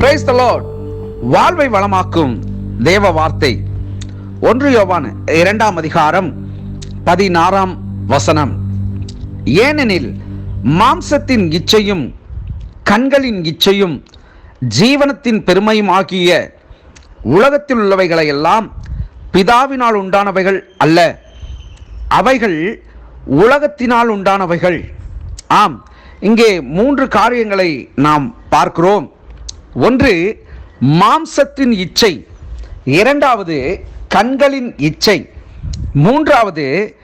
Praise the Lord வாழ்வை வளமாக்கும் தேவ வார்த்தை. ஒன்று யோவான் இரண்டாம் அதிகாரம் பதினாறாம் வசனம். ஏனெனில் மாம்சத்தின் இச்சையும் கண்களின் இச்சையும் ஜீவனத்தின் பெருமையும் ஆகிய உலகத்தில் உள்ளவைகளை எல்லாம் பிதாவினால் உண்டானவைகள் அல்ல. அவைகள் உலகத்தினால் உண்டானவைகள். ஆம் இங்கே மூன்று காரியங்களை நாம் பார்க்கிறோம். ஒன்று மாம்சத்தின் இச்சை. இரண்டாவது கண்களின் இச்சை. மூன்றாவது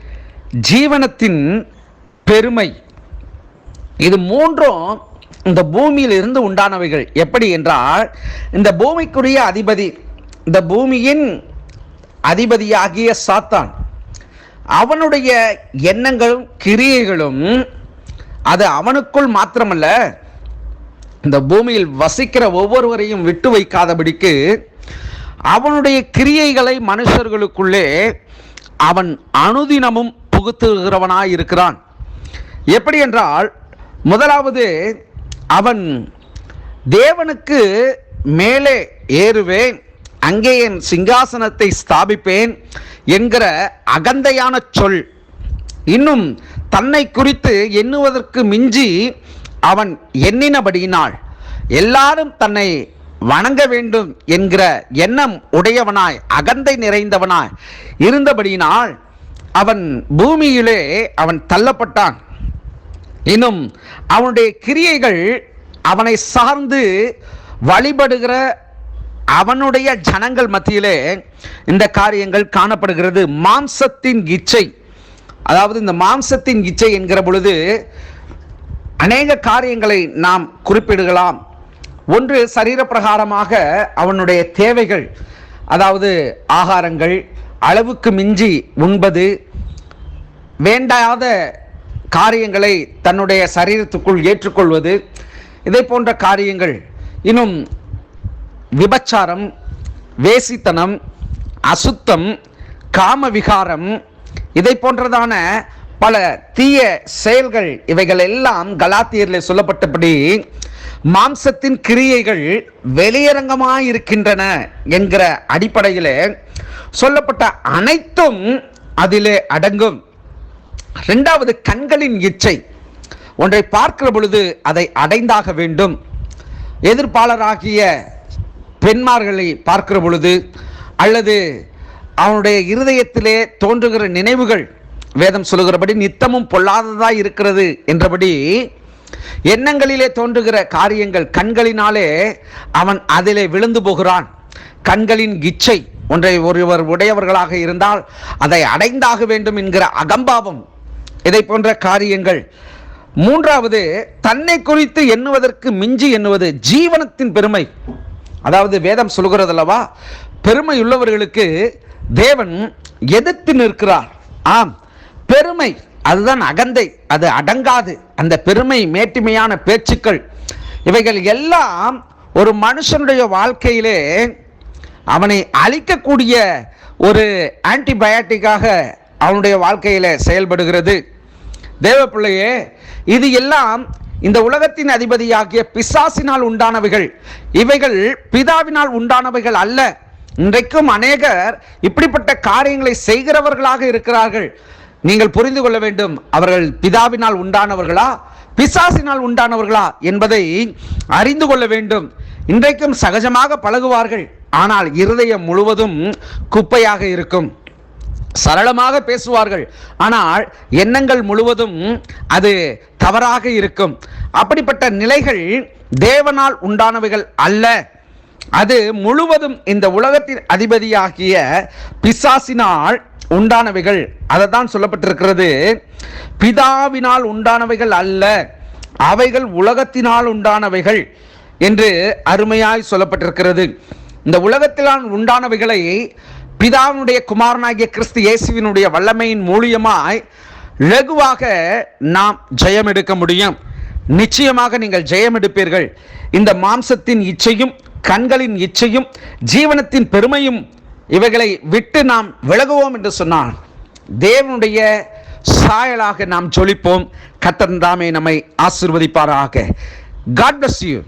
ஜீவனத்தின் பெருமை. இது மூன்றும் இந்த பூமியில் இருந்து உண்டானவைகள். எப்படி என்றால் இந்த பூமிக்குரிய அதிபதி இந்த பூமியின் அதிபதியாகிய சாத்தான் அவனுடைய எண்ணங்களும் கிரியைகளும் அது அவனுக்குள் மாத்திரமல்ல இந்த பூமியில் வசிக்கிற ஒவ்வொருவரையும் விட்டு வைக்காதபடிக்கு அவனுடைய கிரியைகளை மனுஷர்களுக்குள்ளே அவன் அனுதினமும் புகுத்துகிறவனாய் இருக்கிறான். எப்படி என்றால் முதலாவது அவன் தேவனுக்கு மேலே ஏறுவேன் அங்கே என் சிங்காசனத்தை ஸ்தாபிப்பேன் என்கிற அகந்தையான சொல். இன்னும் தன்னை குறித்து எண்ணுவதற்கு மிஞ்சி அவன் எண்ணினபடியினால் எல்லாரும் தன்னை வணங்க வேண்டும் என்கிற எண்ணம் உடையவனாய் அகந்தை நிறைந்தவனாய் இருந்தபடியினால் அவன் பூமியிலே அவன் தள்ளப்பட்டான். இன்னும் அவனுடைய கிரியைகள் அவனை சார்ந்து வழிபடுகிற அவனுடைய ஜனங்கள் மத்தியிலே இந்த காரியங்கள் காணப்படுகிறது. மாம்சத்தின் இச்சை அதாவது இந்த மாம்சத்தின் இச்சை என்கிற பொழுது அநேக காரியங்களை நாம் குறிப்பிடுகலாம் ஒன்று சரீரப்பிரகாரமாக அவனுடைய தேவைகள் அதாவது ஆகாரங்கள் அளவுக்கு மிஞ்சி உண்பது வேண்டாத காரியங்களை தன்னுடைய சரீரத்துக்குள் ஏற்றுக்கொள்வது இதை போன்ற காரியங்கள். இன்னும் விபச்சாரம் வேசித்தனம் அசுத்தம் காமவிகாரம் இதை போன்றதான பல தீய செயல்கள் இவைகள் எல்லாம் கலாத்தியரில் சொல்லப்பட்டபடி மாம்சத்தின் கிரியைகள் வெளியரங்கமாய் இருக்கின்றன என்கிற அடிப்படையில் சொல்லப்பட்ட அனைத்தும் அதிலே அடங்கும். ரெண்டாவது கண்களின் இச்சை. ஒன்றை பார்க்கிற பொழுது அதை அடைந்தாக வேண்டும். எதிர்ப்பாளராகிய பெண்மார்களை பார்க்கிற பொழுது அல்லது அவனுடைய இருதயத்திலே தோன்றுகிற நினைவுகள் வேதம் சொல்லுகிறபடி நித்தமும் பொல்லாததாய் இருக்கிறது என்றபடி எண்ணங்களிலே தோன்றுகிற காரியங்கள் கண்களினாலே அவன் அதிலே விழுந்து போகிறான். கண்களின் இச்சை ஒன்றை ஒருவர் உடையவர்களாக இருந்தால் அதை அடைந்தாக வேண்டும் என்கிற அகம்பாவம். இதை போன்ற காரியங்கள். மூன்றாவது தன்னை குறித்து எண்ணுவதற்கு மிஞ்சி எண்ணுவது ஜீவனத்தின் பெருமை. அதாவது வேதம் சொல்கிறதல்லவா பெருமை உள்ளவர்களுக்கு தேவன் எதிர்த்து நிற்கிறார். ஆம். பெருமை அதுதான் அகந்தை அது அடங்காது. அந்த பெருமை மேட்டுமையான பேச்சுக்கள் இவைகள் எல்லாம் ஒரு மனுஷனுடைய வாழ்க்கையிலே அவனை அழிக்கக்கூடிய ஒரு ஆன்டிபயாட்டிக்காக அவனுடைய வாழ்க்கையில் செயல்படுகிறது. தேவ பிள்ளையே இது எல்லாம் இந்த உலகத்தின் அதிபதியாகிய பிசாசினால் உண்டானவைகள். இவைகள் பிதாவினால் உண்டானவைகள் அல்ல. இன்றைக்கும் அநேகர் இப்படிப்பட்ட காரியங்களை செய்கிறவர்களாக இருக்கிறார்கள். நீங்கள் புரிந்து கொள்ள வேண்டும் அவர்கள் பிதாவினால் உண்டானவர்களா பிசாசினால் உண்டானவர்களா என்பதை அறிந்து கொள்ள வேண்டும். இன்றைக்கும் சகஜமாக பழகுவார்கள் ஆனால் இருதயம் முழுவதும் குப்பையாக இருக்கும். சரளமாக பேசுவார்கள் ஆனால் எண்ணங்கள் முழுவதும் அது தவறாக இருக்கும். அப்படிப்பட்ட நிலைகள் தேவனால் உண்டானவைகள் அல்ல. அது முழுவதும் இந்த உலகத்தின் அதிபதியாகிய பிசாசினால் உண்டானவைகள். அதை தான் சொல்லப்பட்டிருக்கிறது. பிதாவினால் உண்டானவைகள் அல்ல அவைகள் உலகத்தினால் உண்டானவைகள் என்று அருமையாய் சொல்லப்பட்டிருக்கிறது. இந்த உலகத்தினால் உண்டானவைகளை பிதாவினுடைய குமாரனாகிய கிறிஸ்து இயேசுவினுடைய வல்லமையின் மூலியமாய் லகுவாக நாம் ஜெயம் எடுக்க முடியும். நிச்சயமாக நீங்கள் ஜெயம் எடுப்பீர்கள் இந்த மாம்சத்தின் இச்சையும் கண்களின் இச்சையும் ஜீவனத்தின் பெருமையும் இவைகளை விட்டு நாம் விலகுவோம் என்று சொன்னான் தேவனுடைய சாயலாக நாம் ஜொலிப்போம். கத்தன் தாமே நம்மை ஆசிர்வதிப்பாராக. God bless you